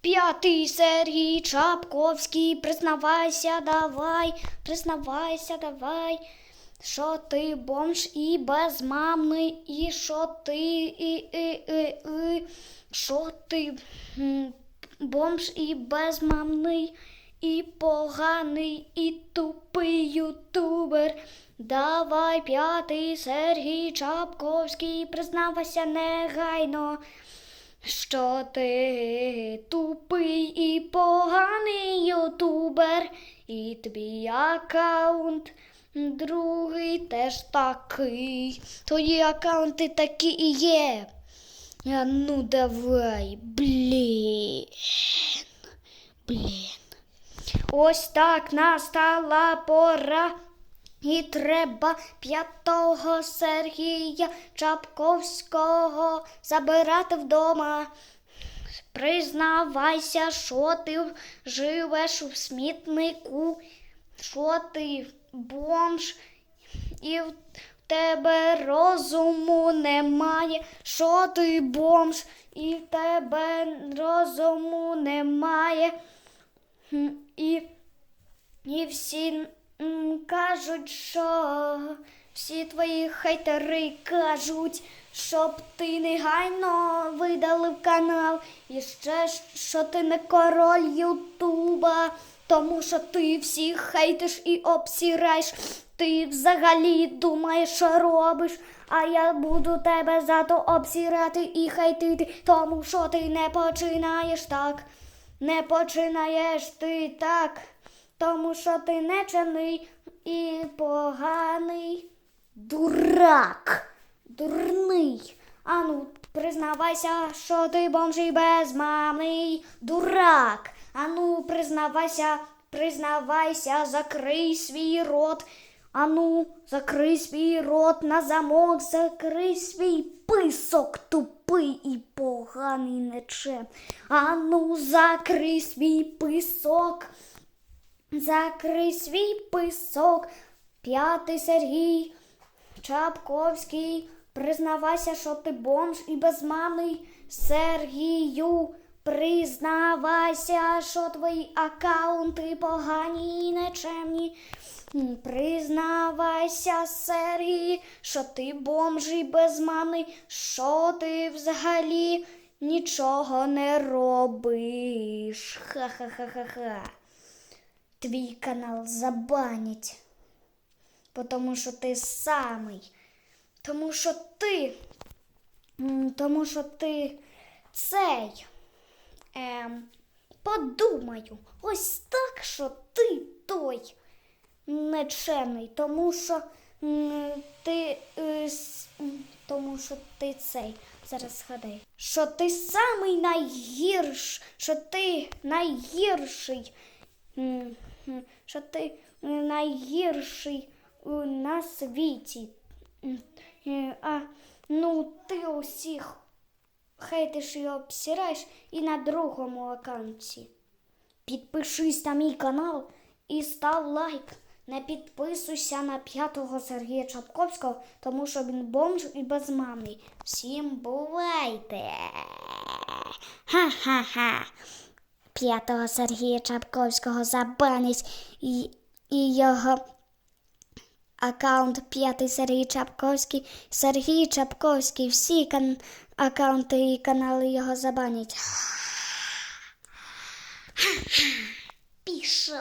П'ятий Сергій Чапковський, признавайся, давай, признавайся, давай, що ти бомж і безмамний, і що ти, і, і, і, і, що ти бомж і безмамний, і поганий, і тупий ютубер. Давай, п'ятий Сергій Чапковський, признавайся негайно. Що ти тупий і поганий ютубер, і твій аккаунт другий теж такий. Твої аккаунти такі і є. А ну давай, блін. Блін. Ось так настала пора. І треба п'ятого Сергія Чапковського забирати вдома. Признавайся, що ти живеш у смітнику, що ти бомж, і тебе розуму немає, що ти бомж, і в тебе розуму немає. І і всі кажуть, що всі твої хейтери кажуть, щоб ти негайно видалив канал. І ще що ти не король Ютуба, тому що ти всіх хейтиш і обсираєш. Ти взагалі думаєш, що робиш, а я буду тебе зато обсирати і хейтити, тому що ти не починаєш так. Не починаєш ти так, тому що ти нечений і поганий. Дурак, дурний. Ану, признавайся, що ти бомж і безмамний. Дурак. Ану, признавайся, признавайся, закрий свій рот. Ану, закрий свій рот на замок, закрий свій писок тупий і поганий нечем. Ану, закрий свій писок, закрий свій писок. П'ятий Сергій Чапковський, признавайся, що ти бомж і безмамний Сергію. Признавайся, що твої аккаунти погані і нечемні. Признавайся, Сергій, що ти бомж і безмамний, що ти взагалі нічого не робиш. Ха-ха-ха-ха-ха. Твій канал забанять, тому що ти самий. Тому що ти, тому що ти цей. Ем, подумаю, ось так, що ти той нечемний, тому що ти е, тому що ти цей. Зараз згадай. Що ти самий найгірш, що ти найгірший, що ти е, найгірший е, на світі. Е, ну ти усіх хейтиш і обсираєш і на другому аккаунті. Підпишись на мій канал і став лайк. Не підписуйся на п'ятого Сергія Чапковського, тому що він бомж і безмамний. Всім бувайте! Ха-ха-ха! П'ятого Сергія Чапковського забанять і, і його аккаунт п'ятий Сергій Чапковський, Сергій Чапковський, всі кан- аккаунти і канали його забанять. Пішов.